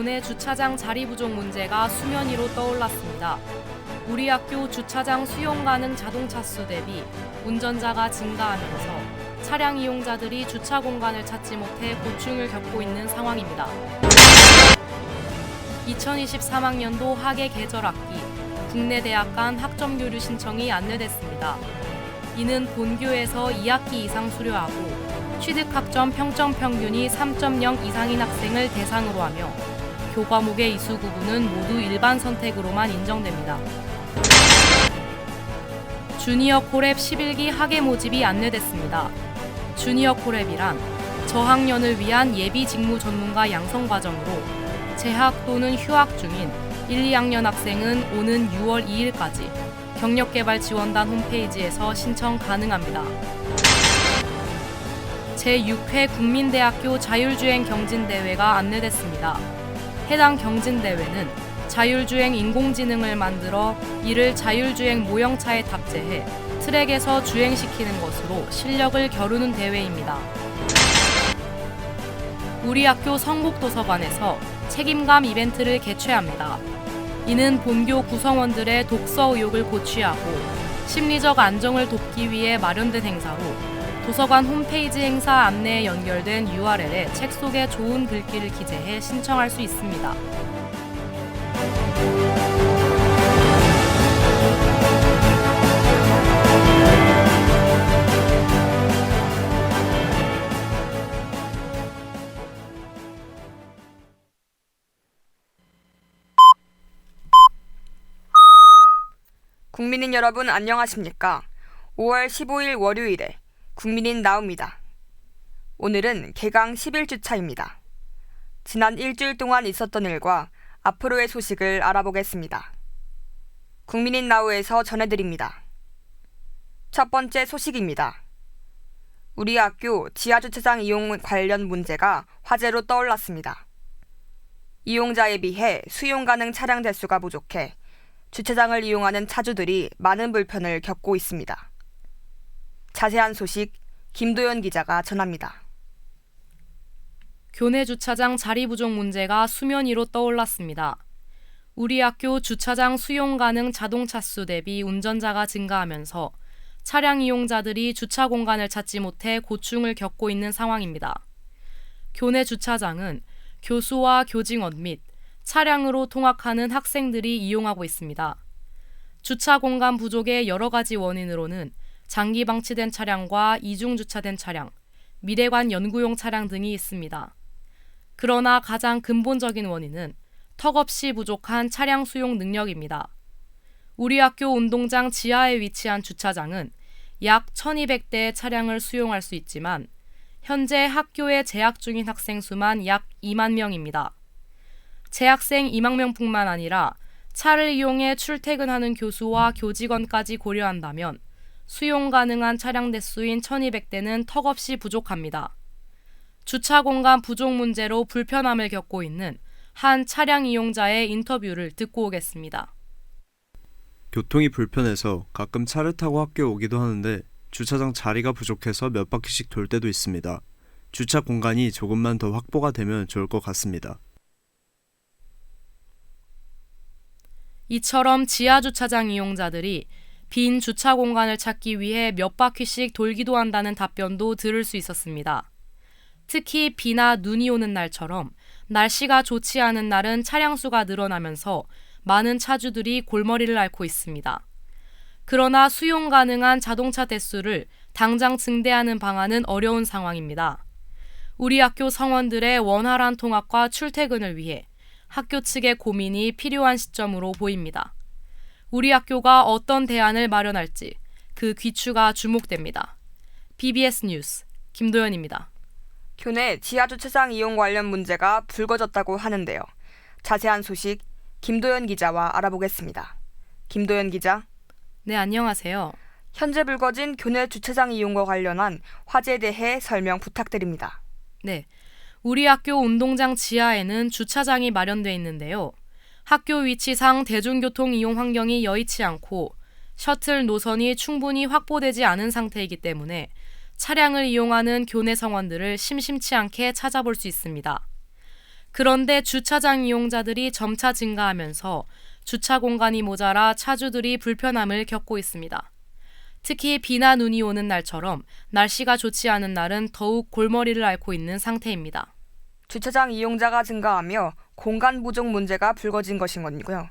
교내 주차장 자리 부족 문제가 수면 위로 떠올랐습니다. 우리 학교 주차장 수용 가능 자동차 수 대비 운전자가 증가하면서 차량 이용자들이 주차 공간을 찾지 못해 고충을 겪고 있는 상황입니다. 2023학년도 학예 계절 학기 국내 대학 간 학점 교류 신청이 안내됐습니다. 이는 본교에서 2학기 이상 수료하고 취득 학점 평점 평균이 3.0 이상인 학생을 대상으로 하며 교과목의 이수 구분은 모두 일반 선택으로만 인정됩니다. 주니어 콜랩 11기 학예 모집이 안내됐습니다. 주니어 콜랩이란 저학년을 위한 예비 직무 전문가 양성 과정으로 재학 또는 휴학 중인 1, 2학년 학생은 오는 6월 2일까지 경력개발 지원단 홈페이지에서 신청 가능합니다. 제6회 국민대학교 자율주행 경진대회가 안내됐습니다. 해당 경진대회는 자율주행 인공지능을 만들어 이를 자율주행 모형차에 탑재해 트랙에서 주행시키는 것으로 실력을 겨루는 대회입니다. 우리 학교 성북도서관에서 책임감 이벤트를 개최합니다. 이는 본교 구성원들의 독서 의욕을 고취하고 심리적 안정을 돕기 위해 마련된 행사로 도서관 홈페이지 행사 안내에 연결된 URL에 책 속에 좋은 글귀를 기재해 신청할 수 있습니다. 국민인 여러분 안녕하십니까? 5월 15일 월요일에 국민인 나옵니다. 오늘은 개강 11주차입니다. 지난 일주일 동안 있었던 일과 앞으로의 소식을 알아보겠습니다. 국민인 나우에서 전해드립니다. 첫 번째 소식입니다. 우리 학교 지하주차장 이용 관련 문제가 화제로 떠올랐습니다. 이용자에 비해 수용 가능 차량 대수가 부족해 주차장을 이용하는 차주들이 많은 불편을 겪고 있습니다. 자세한 소식 김도연 기자가 전합니다. 교내 주차장 자리 부족 문제가 수면 위로 떠올랐습니다. 우리 학교 주차장 수용 가능 자동차 수 대비 운전자가 증가하면서 차량 이용자들이 주차 공간을 찾지 못해 고충을 겪고 있는 상황입니다. 교내 주차장은 교수와 교직원 및 차량으로 통학하는 학생들이 이용하고 있습니다. 주차 공간 부족의 여러 가지 원인으로는 장기 방치된 차량과 이중 주차된 차량, 미래관 연구용 차량 등이 있습니다. 그러나 가장 근본적인 원인은 턱없이 부족한 차량 수용 능력입니다. 우리 학교 운동장 지하에 위치한 주차장은 약 1200대의 차량을 수용할 수 있지만 현재 학교에 재학 중인 학생 수만 약 2만 명입니다. 재학생 2만 명뿐만 아니라 차를 이용해 출퇴근하는 교수와 교직원까지 고려한다면 수용 가능한 차량 대수인 1200대는 턱없이 부족합니다. 주차 공간 부족 문제로 불편함을 겪고 있는 한 차량 이용자의 인터뷰를 듣고 오겠습니다. 교통이 불편해서 가끔 차를 타고 학교 오기도 하는데 주차장 자리가 부족해서 몇 바퀴씩 돌 때도 있습니다. 주차 공간이 조금만 더 확보가 되면 좋을 것 같습니다. 이처럼 지하 주차장 이용자들이 빈 주차 공간을 찾기 위해 몇 바퀴씩 돌기도 한다는 답변도 들을 수 있었습니다. 특히 비나 눈이 오는 날처럼 날씨가 좋지 않은 날은 차량 수가 늘어나면서 많은 차주들이 골머리를 앓고 있습니다. 그러나 수용 가능한 자동차 대수를 당장 증대하는 방안은 어려운 상황입니다. 우리 학교 성원들의 원활한 통학과 출퇴근을 위해 학교 측의 고민이 필요한 시점으로 보입니다. 우리 학교가 어떤 대안을 마련할지 그 귀추가 주목됩니다. BBS 뉴스 김도연입니다. 교내 지하주차장 이용 관련 문제가 불거졌다고 하는데요. 자세한 소식 김도연 기자와 알아보겠습니다. 김도연 기자. 네, 안녕하세요. 현재 불거진 교내 주차장 이용과 관련한 화제에 대해 설명 부탁드립니다. 네. 우리 학교 운동장 지하에는 주차장이 마련돼 있는데요. 학교 위치상 대중교통 이용 환경이 여의치 않고 셔틀 노선이 충분히 확보되지 않은 상태이기 때문에 차량을 이용하는 교내 성원들을 심심치 않게 찾아볼 수 있습니다. 그런데 주차장 이용자들이 점차 증가하면서 주차 공간이 모자라 차주들이 불편함을 겪고 있습니다. 특히 비나 눈이 오는 날처럼 날씨가 좋지 않은 날은 더욱 골머리를 앓고 있는 상태입니다. 주차장 이용자가 증가하며 공간 부족 문제가 불거진 것인 건이고요.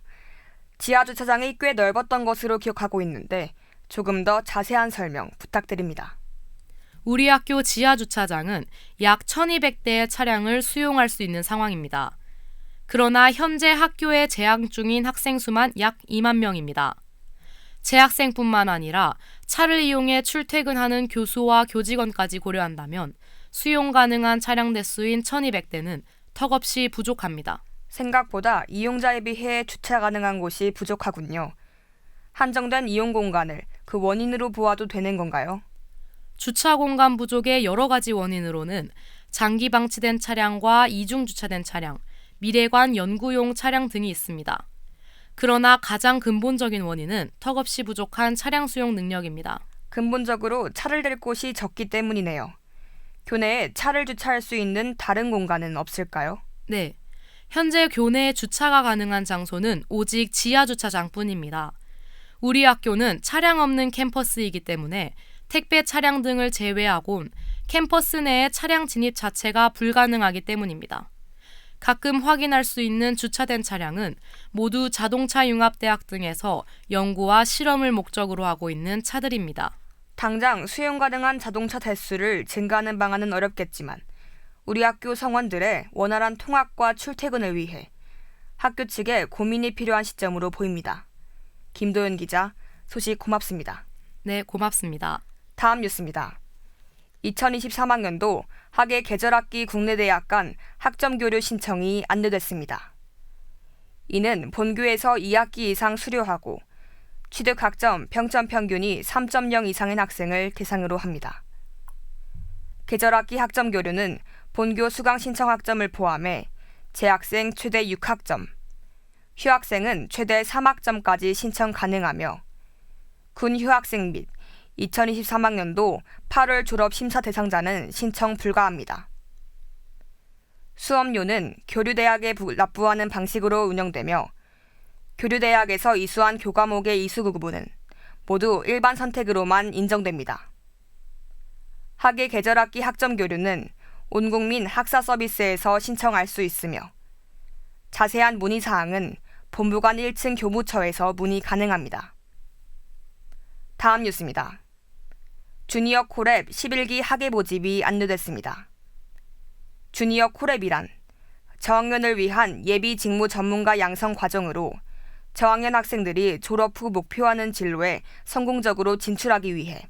지하 주차장이 꽤 넓었던 것으로 기억하고 있는데 조금 더 자세한 설명 부탁드립니다. 우리 학교 지하 주차장은 약 1200대의 차량을 수용할 수 있는 상황입니다. 그러나 현재 학교에 재학 중인 학생 수만 약 2만 명입니다. 재학생뿐만 아니라 차를 이용해 출퇴근하는 교수와 교직원까지 고려한다면 수용 가능한 차량 대수인 1200대는 턱없이 부족합니다. 생각보다 이용자에 비해 주차 가능한 곳이 부족하군요. 한정된 이용 공간을 그 원인으로 보아도 되는 건가요? 주차 공간 부족의 여러 가지 원인으로는 장기 방치된 차량과 이중 주차된 차량, 미래관 연구용 차량 등이 있습니다. 그러나 가장 근본적인 원인은 턱없이 부족한 차량 수용 능력입니다. 근본적으로 차를 댈 곳이 적기 때문이네요. 교내에 차를 주차할 수 있는 다른 공간은 없을까요? 네. 현재 교내에 주차가 가능한 장소는 오직 지하 주차장뿐입니다. 우리 학교는 차량 없는 캠퍼스이기 때문에 택배 차량 등을 제외하곤 캠퍼스 내에 차량 진입 자체가 불가능하기 때문입니다. 가끔 확인할 수 있는 주차된 차량은 모두 자동차 융합대학 등에서 연구와 실험을 목적으로 하고 있는 차들입니다. 당장 수용 가능한 자동차 대수를 증가하는 방안은 어렵겠지만 우리 학교 성원들의 원활한 통학과 출퇴근을 위해 학교 측에 고민이 필요한 시점으로 보입니다. 김도연 기자, 소식 고맙습니다. 네, 고맙습니다. 다음 뉴스입니다. 2023학년도 학예 계절학기 국내대학 간 학점 교류 신청이 안내됐습니다. 이는 본교에서 2학기 이상 수료하고 취득 학점 평점 평균이 3.0 이상인 학생을 대상으로 합니다. 계절학기 학점 교류는 본교 수강 신청 학점을 포함해 재학생 최대 6학점, 휴학생은 최대 3학점까지 신청 가능하며 군 휴학생 및 2023학년도 8월 졸업 심사 대상자는 신청 불가합니다. 수업료는 교류대학에 납부하는 방식으로 운영되며 교류대학에서 이수한 교과목의 이수 구분은 모두 일반 선택으로만 인정됩니다. 학예 계절학기 학점 교류는 온 국민 학사 서비스에서 신청할 수 있으며 자세한 문의 사항은 본부관 1층 교무처에서 문의 가능합니다. 다음 뉴스입니다. 주니어 콜랩 11기 학예 모집이 안내됐습니다. 주니어 콜랩이란 저학년을 위한 예비 직무 전문가 양성 과정으로 저학년 학생들이 졸업 후 목표하는 진로에 성공적으로 진출하기 위해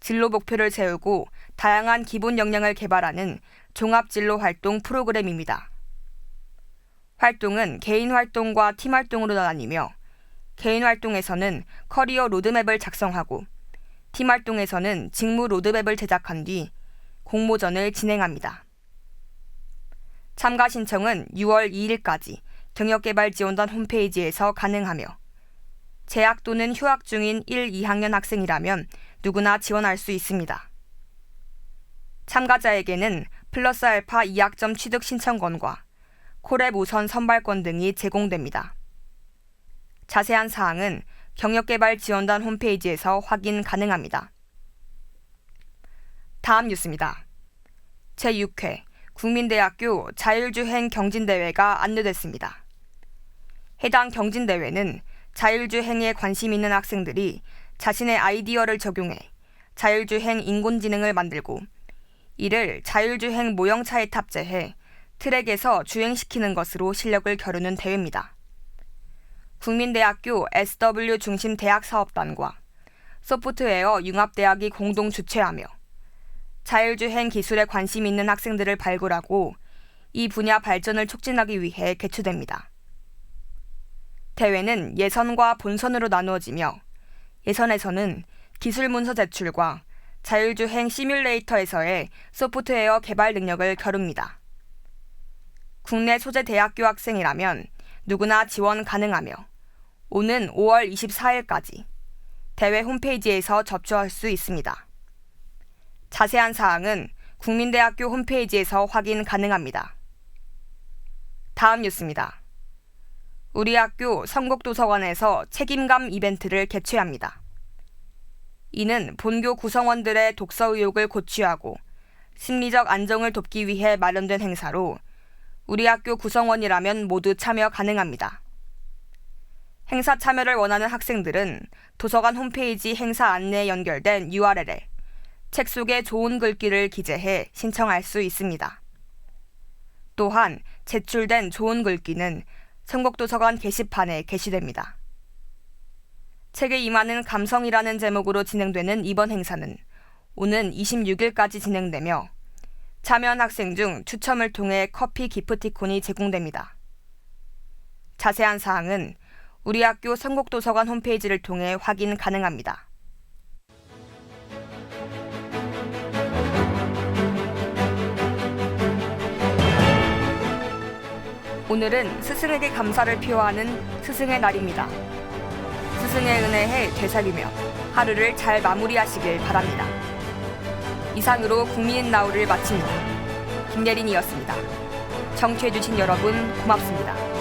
진로 목표를 세우고 다양한 기본 역량을 개발하는 종합 진로 활동 프로그램입니다. 활동은 개인 활동과 팀 활동으로 나뉘며 개인 활동에서는 커리어 로드맵을 작성하고 팀 활동에서는 직무 로드맵을 제작한 뒤 공모전을 진행합니다. 참가 신청은 6월 2일까지 경력개발지원단 홈페이지에서 가능하며 재학 또는 휴학 중인 1, 2학년 학생이라면 누구나 지원할 수 있습니다. 참가자에게는 플러스 알파 2학점 취득 신청권과 콜앱 우선 선발권 등이 제공됩니다. 자세한 사항은 경력개발지원단 홈페이지에서 확인 가능합니다. 다음 뉴스입니다. 제6회 국민대학교 자율주행 경진대회가 안내됐습니다. 해당 경진대회는 자율주행에 관심 있는 학생들이 자신의 아이디어를 적용해 자율주행 인공지능을 만들고 이를 자율주행 모형차에 탑재해 트랙에서 주행시키는 것으로 실력을 겨루는 대회입니다. 국민대학교 SW 중심 대학 사업단과 소프트웨어 융합대학이 공동 주최하며 자율주행 기술에 관심 있는 학생들을 발굴하고 이 분야 발전을 촉진하기 위해 개최됩니다. 대회는 예선과 본선으로 나누어지며 예선에서는 기술 문서 제출과 자율주행 시뮬레이터에서의 소프트웨어 개발 능력을 겨룹니다. 국내 소재 대학교 학생이라면 누구나 지원 가능하며 오는 5월 24일까지 대회 홈페이지에서 접수할 수 있습니다. 자세한 사항은 국민대학교 홈페이지에서 확인 가능합니다. 다음 뉴스입니다. 우리 학교 성곡도서관에서 책임감 이벤트를 개최합니다. 이는 본교 구성원들의 독서 의욕을 고취하고 심리적 안정을 돕기 위해 마련된 행사로 우리 학교 구성원이라면 모두 참여 가능합니다. 행사 참여를 원하는 학생들은 도서관 홈페이지 행사 안내에 연결된 URL에 책 속에 좋은 글귀를 기재해 신청할 수 있습니다. 또한 제출된 좋은 글귀는 성곡도서관 게시판에 게시됩니다. 책에 임하는 감성이라는 제목으로 진행되는 이번 행사는 오는 26일까지 진행되며 참여한 학생 중 추첨을 통해 커피 기프티콘이 제공됩니다. 자세한 사항은 우리 학교 성곡도서관 홈페이지를 통해 확인 가능합니다. 오늘은 스승에게 감사를 표하는 스승의 날입니다. 스승의 은혜에 되살리며 하루를 잘 마무리하시길 바랍니다. 이상으로 국민인 나우를 마칩니다. 김예린이었습니다. 청취해주신 여러분 고맙습니다.